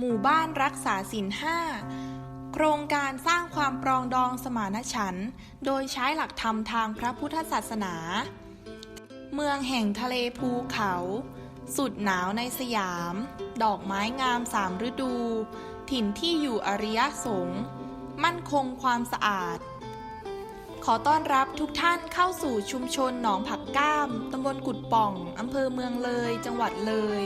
หมู่บ้านรักษาศีลห้าโครงการสร้างความปรองดองสมานฉันท์โดยใช้หลักธรรมทางพระพุทธศาสนา เมืองแห่งทะเลภูเขา สุดหนาวในสยาม ดอกไม้งามสามฤดู ถิ่นที่อยู่อริยสงฆ์มั่นคงความสะอาด ขอต้อนรับทุกท่านเข้าสู่ชุมชนหนองผักก้ามตำบลกุดป่องอำเภอเมืองเลย จังหวัดเลย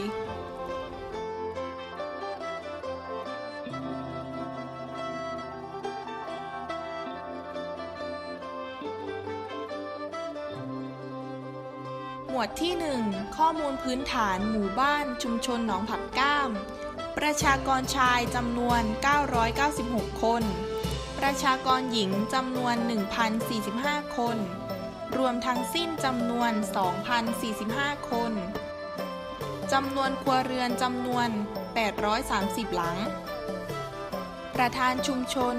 มูลพื้นฐานหมู่บ้านชุมชนหนองผักก้าม ประชากรชายจำนวน 996 คน ประชากรหญิงจำนวน 1,045 คน รวมทั้งสิ้นจำนวน 2,045 คนจำนวนครัวเรือนจำนวน 830 หลัง ประธานชุมชน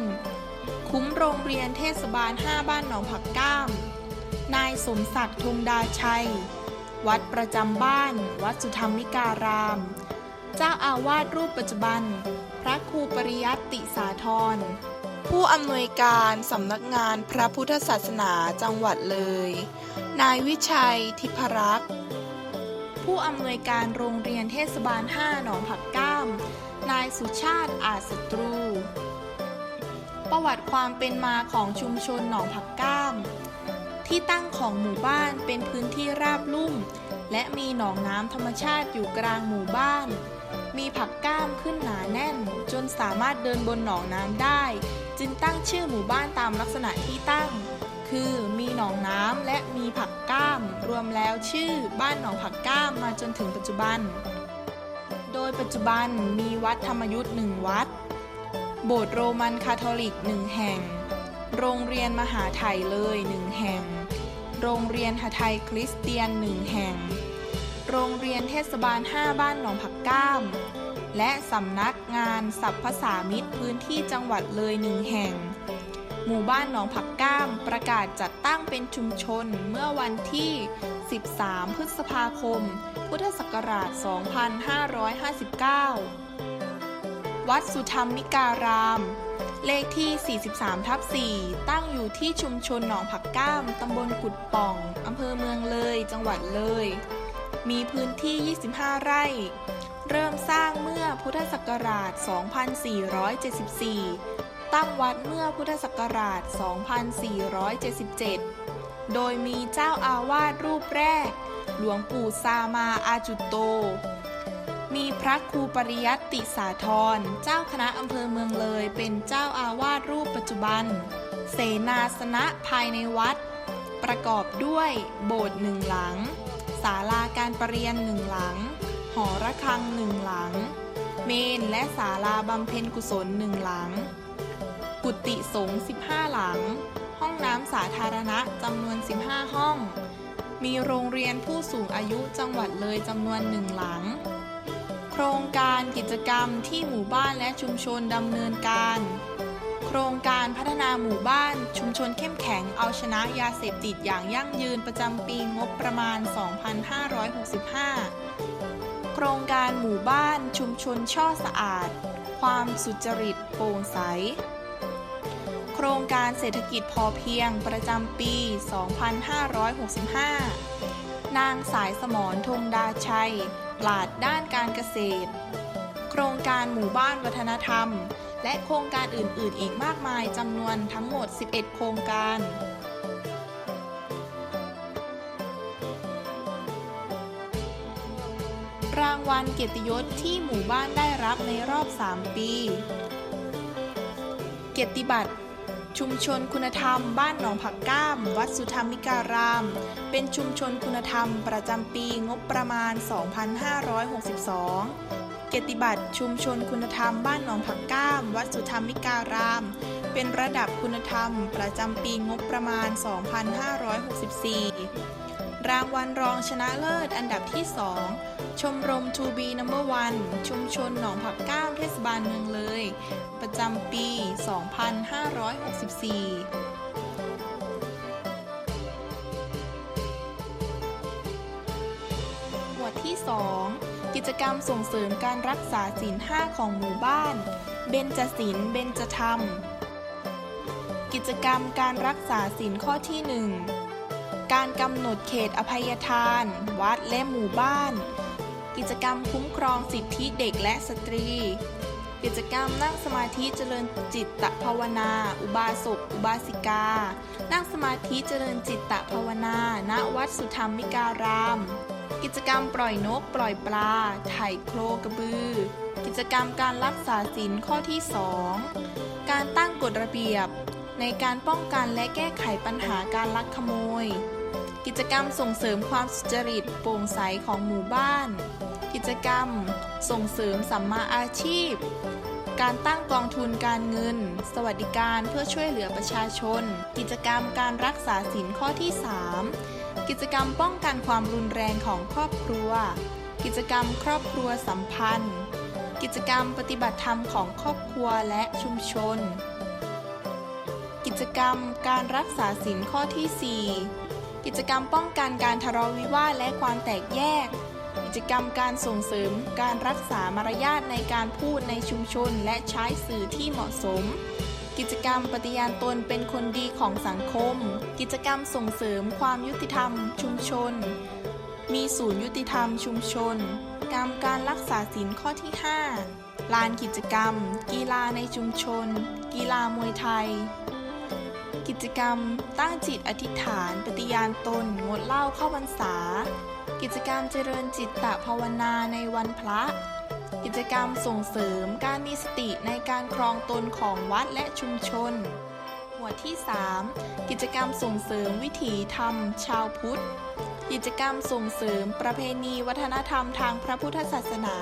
คุ้มโรงเรียนเทศบาล 5 บ้านหนองผักก้าม นายสมศักดิ์ธงดาชัย วัดประจำบ้าน วัดสุธรรมิการาม เจ้าอาวาสรูปปัจจุบัน พระครูปริยัติสาธรผู้อำนวยการสำนักงานพระพุทธศาสนาจังหวัดเลย นายวิชัยทิพรักษ์ ผู้อำนวยการโรงเรียนเทศบาล 5 หนองผักก้าม นายสุชาติอาศัตรู ประวัติความเป็นมาของชุมชนหนองผักก้าม ที่ตั้งของหมู่บ้านเป็นพื้นที่ราบลุ่ม และมีหนองน้ำธรรมชาติอยู่กลางหมู่บ้าน มีผักก้ามขึ้นหนาแน่น จนสามารถเดินบนหนองน้ำได้ จึงตั้งชื่อหมู่บ้านตามลักษณะที่ตั้ง คือมีหนองน้ำและมีผักก้าม รวมแล้วชื่อบ้านหนองผักก้ามมาจนถึงปัจจุบัน โดยปัจจุบันมีวัดธรรมยุทธ์หนึ่งวัด โบสถ์โรมันคาทอลิกหนึ่งแห่งโรงเรียนมหาไทยเลยหนึ่งแห่ง โรงเรียนหไทยคริสเตียนหนึ่งแห่ง โรงเรียนเทศบาล 5 บ้านหนองผักก้าม และสำนักงานสัพพสามิตรพื้นที่จังหวัดเลยหนึ่งแห่ง หมู่บ้านหนองผักก้ามประกาศจัดตั้งเป็นชุมชนเมื่อวันที่ 13 พฤษภาคม พุทธศักราช 2559 วัดสุธรรมิการาม เลขที่ 43 ทับ 4 ตั้งอยู่ที่ชุมชนหนองผักก้าม ตำบลกุดป่อง อำเภอเมืองเลย จังหวัดเลย มีพื้นที่ 25 ไร่ เริ่มสร้างเมื่อพุทธศักราช 2474 ตั้งวัดเมื่อพุทธศักราช 2477 โดยมีเจ้าอาวาสรูปแรก หลวงปู่ซามาอาจุโต มีพระครูปริยัติสาธร เจ้าคณะอำเภอเมืองเลย เป็นเจ้าอาวาสรูปปัจจุบัน เสนาสนะภายในวัด ประกอบด้วยโบสถ์หนึ่งหลัง ศาลาการประเรียนหนึ่งหลัง หอระฆังหนึ่งหลัง เมนและศาลาบำเพ็ญกุศลหนึ่งหลัง กุฏิสงฆ์15 หลัง ห้องน้ำสาธารณะจำนวน 15 ห้อง มีโรงเรียนผู้สูงอายุจังหวัดเลยจำนวนหนึ่งหลัง โครงการกิจกรรมที่หมู่บ้านและชุมชนดำเนินการ โครงการพัฒนาหมู่บ้านชุมชนเข้มแข็งเอาชนะยาเสพติดอย่างยั่งยืนประจำปีงบประมาณ 2565 โครงการหมู่บ้านชุมชนช่อสะอาด ความสุจริตโปร่งใส โครงการเศรษฐกิจพอเพียงประจำปี 2565 นางสายสมรธงดาชัย ปราดด้านการเกษตร โครงการหมู่บ้านวัฒนธรรม และโครงการอื่น ๆ อีกมากมายจำนวนทั้งหมด 11 โครงการรางวัลเกียรติยศที่หมู่บ้านได้รับในรอบ 3 ปี เกียรติบัตร ชุมชนคุณธรรม บ้านหนองผักก้าม วัดสุธรรมิการาม เป็นชุมชนคุณธรรม ประจำปีงบประมาณ 2562 เกียรติบัตรชุมชนคุณธรรม บ้านหนองผักก้าม วัดสุธรรมิการาม เป็นระดับคุณธรรม ประจำปีงบประมาณ 2564 รางวัลรองชนะเลิศอันดับที่ 2 ชมรม To be number one ชุมชนหนองผักก้ามเทศบาลเมืองเลย ประจำปี 2564หมวดที่ 2 กิจกรรมส่งเสริมการรักษาศีลห้าของหมู่บ้าน เบญจศีลเบญจธรรม กิจกรรมการรักษาศีลข้อที่ 1 การกำหนดเขตอภัยทาน วัดและหมู่บ้าน กิจกรรมคุ้มครองสิทธิเด็กและสตรี กิจกรรมนั่งสมาธิเจริญจิตตภาวนา อุบาสก อุบาสิกา นั่งสมาธิเจริญจิตตภาวนา ณ วัดสุธรรมิการาม กิจกรรมปล่อยนกปล่อยปลา ไถ่โครกระบือ กิจกรรมการรักษาศีลข้อที่ 2 การตั้งกฎระเบียบ ในการป้องกันและแก้ไขปัญหาการลักขโมยกิจกรรมส่งเสริมความสุจริตโปร่งใสของหมู่บ้าน กิจกรรม ส่งเสริมสัมมาอาชีพ การตั้งกองทุนการเงิน สวัสดิการเพื่อช่วยเหลือประชาชน กิจกรรมการรักษาศีลข้อที่ 3 กิจกรรมป้องกันความรุนแรงของครอบครัว กิจกรรมครอบครัวสัมพันธ์ กิจกรรมปฏิบัติธรรมของครอบครัวและชุมชน กิจกรรมการรักษาศีลข้อที่ 4 กิจกรรมป้องกันการทะเลาะวิวาทและความแตกแยก จกรรมการส่งเสริมการรักษามารยาทในการพูดในชุมชนและใช้สื่อที่เหมาะสม กิจกรรมปฏิญาณตนเป็นคนดีของสังคม กิจกรรมส่งเสริมความยุติธรรม ชุมชน มีศูนย์ยุติธรรมชุมชน กรรมการรักษาศีลข้อที่ 5 ลานกิจกรรม กีฬาในชุมชน กีฬามวยไทยกิจกรรมตั้งจิตอธิษฐานปฏิญาณตน งดเหล้าเข้าพรรษา กิจกรรมเจริญจิตตภาวนาในวันพระ กิจกรรมส่งเสริมการมีสติในการครองตนของวัดและชุมชน หมวดที่ 3 กิจกรรมส่งเสริมวิถีธรรม ชาวพุทธ กิจกรรมส่งเสริมประเพณีวัฒนธรรมทางพระพุทธศาสนา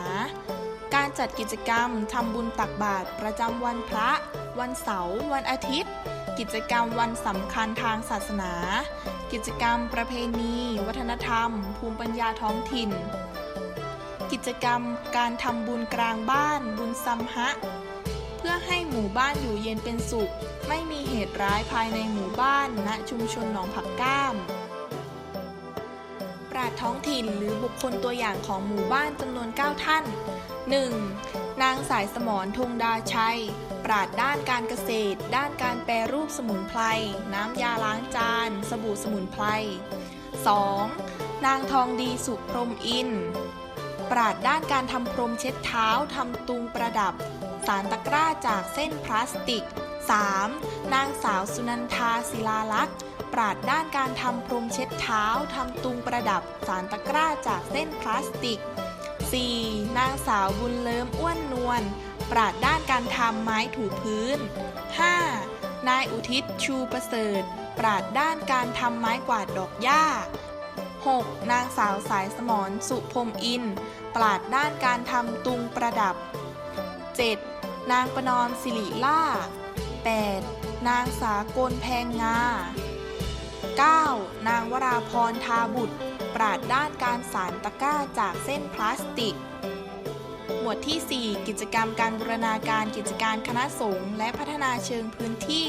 การจัดกิจกรรมทำบุญตักบาตรประจำวันพระ วันเสาร์ วันอาทิตย์ กิจกรรมวันสำคัญทางศาสนา กิจกรรมประเพณี วัฒนธรรม ภูมิปัญญาท้องถิ่น กิจกรรมการทำบุญกลางบ้าน บุญซัมฮะเพื่อให้หมู่บ้านอยู่เย็นเป็นสุข ไม่มีเหตุร้ายภายในหมู่บ้านณชุมชนหนองผักก้ามปราชญ์ท้องถิ่นหรือบุคคลตัวอย่างของหมู่บ้านจำนวน 9 ท่าน 1. นางสายสมรธงดาชัย ราชด้านการเกษตร ด้านการแปรรูปสมุนไพร น้ำยาล้างจาน สบู่สมุนไพร 2. นางทองดีสุพรมอิน ปราชญ์ด้านการทำพรมเช็ดเท้าทำตุงประดับ สารตะกร้าจากเส้นพลาสติก 3. นางสาวสุนันทาศิลาลักษณ์ ปราดด้านการทำพรมเช็ดเท้าทำตุงประดับ สารตะกร้าจากเส้นพลาสติก 4. นางสาวบุญเลิมอ้วนนวล ปราดด้านการทำไม้ถูพื้น 5. นายอุทิศชูประเสริฐ ปราดด้านการทำไม้กวาดดอกหญ้า 6. นางสาวสายสมรสุพรมอิน ปราดด้านการทำตุงประดับ 7. นางประนอมสิริล่า 8. นางสากลแพงงา 9. นางวราพรทาบุตร ปราดด้านการสารตะกร้าจากเส้นพลาสติก หมวดที่ 4 กิจกรรมการบูรณาการกิจการคณะสงฆ์และพัฒนาเชิงพื้นที่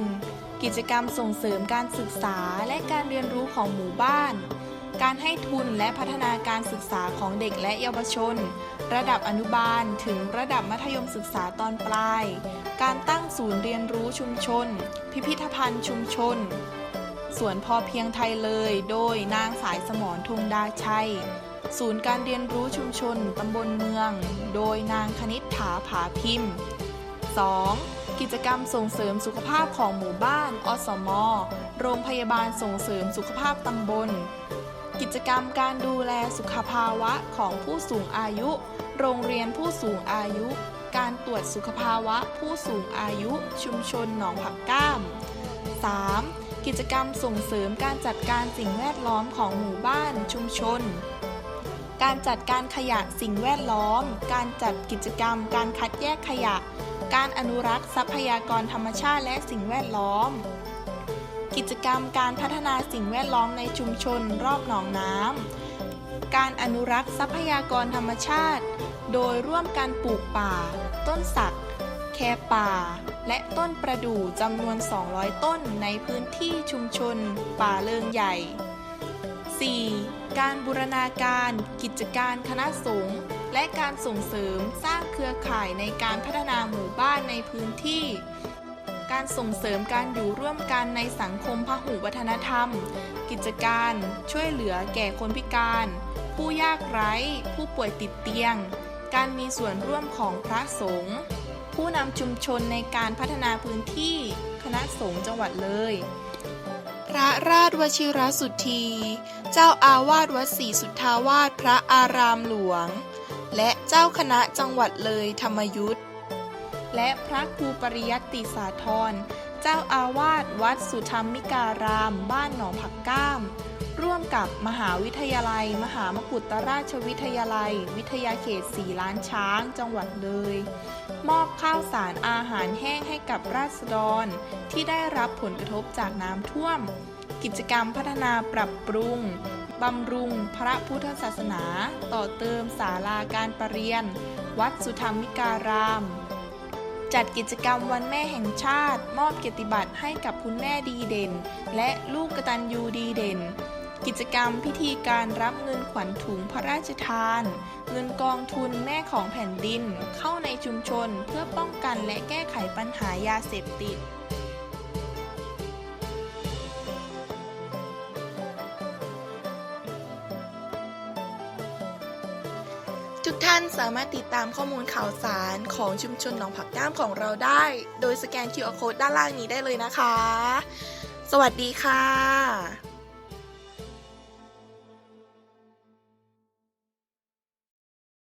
1. กิจกรรมส่งเสริมการศึกษาและการเรียนรู้ของหมู่บ้าน การให้ทุนและพัฒนาการศึกษาของเด็กและเยาวชน ระดับอนุบาลถึงระดับมัธยมศึกษาตอนปลาย การตั้งศูนย์เรียนรู้ชุมชน พิพิธภัณฑ์ชุมชนสวนพอเพียงไทยเลย โดยนางสายสมรทงดาชัย ศูนย์การเรียนรู้ชุมชนตำบลเมือง โดยนางคณิษฐาผาพิมพ์ 2. กิจกรรมส่งเสริมสุขภาพของหมู่บ้าน อสม โรงพยาบาลส่งเสริมสุขภาพตำบล กิจกรรมการดูแลสุขภาวะของผู้สูงอายุ โรงเรียนผู้สูงอายุ การตรวจสุขภาวะผู้สูงอายุ ชุมชนหนองผักก้าม 3. กิจกรรมส่งเสริมการจัดการสิ่งแวดล้อมของหมู่บ้านชุมชน การจัดการขยะสิ่งแวดล้อม การจัดกิจกรรม การคัดแยกขยะ การอนุรักษ์ทรัพยากรธรรมชาติและสิ่งแวดล้อม กิจกรรมการพัฒนาสิ่งแวดล้อมในชุมชนรอบหนองน้ำ การอนุรักษ์ทรัพยากรธรรมชาติ โดยร่วมการปลูกป่า ต้นสัก แคป่า และต้นประดู่จำนวน 200 ต้นในพื้นที่ชุมชน ป่าเลิงใหญ่ 4. การบูรณาการ กิจการคณะสงฆ์และการส่งเสริมสร้างเครือข่ายในการพัฒนาหมู่บ้านในพื้นที่ การส่งเสริมการอยู่ร่วมกันในสังคมพหุวัฒนธรรม กิจการช่วยเหลือแก่คนพิการ ผู้ยากไร้ ผู้ป่วยติดเตียง การมีส่วนร่วมของพระสงฆ์ผู้นำชุมชนในการพัฒนาพื้นที่ คณะสงฆ์จังหวัดเลย พระราชวชิรสุทธีเจ้าอาวาสวัดศรีสุทธาวาสพระอารามหลวง และเจ้าคณะจังหวัดเลยธรรมยุทธและพระครูปริยัติสาธรเจ้าอาวาสวัดสุธรรมิการาม บ้านหนองผักก้าม ร่วมกับมหาวิทยาลัย มหามกุฏราชวิทยาลัย วิทยาเขตสีล้านช้าง จังหวัดเลย มอบข้าวสารอาหารแห้งให้กับราษฎร ที่ได้รับผลกระทบจากน้ำท่วม กิจกรรมพัฒนาปรับปรุงบำรุงพระพุทธศาสนา ต่อเติมศาลาการประเรียน วัดสุธรรมิการาม จัดกิจกรรมวันแม่แห่งชาติ มอบเกียรติบัตรให้กับคุณแม่ดีเด่น และลูกกตัญญูดีเด่น กิจกรรมพิธีการรับเงินขวัญถุงพระราชทาน เงินกองทุนแม่ของแผ่นดิน เข้าในชุมชนเพื่อป้องกันและแก้ไขปัญหายาเสพติดทุกท่านสามารถติดตามข้อมูลข่าวสารของชุมชนหนองผักด้ามของเราได้ โดยสแกน QR Code ด้านล่างนี้ได้เลยนะคะ สวัสดีค่ะ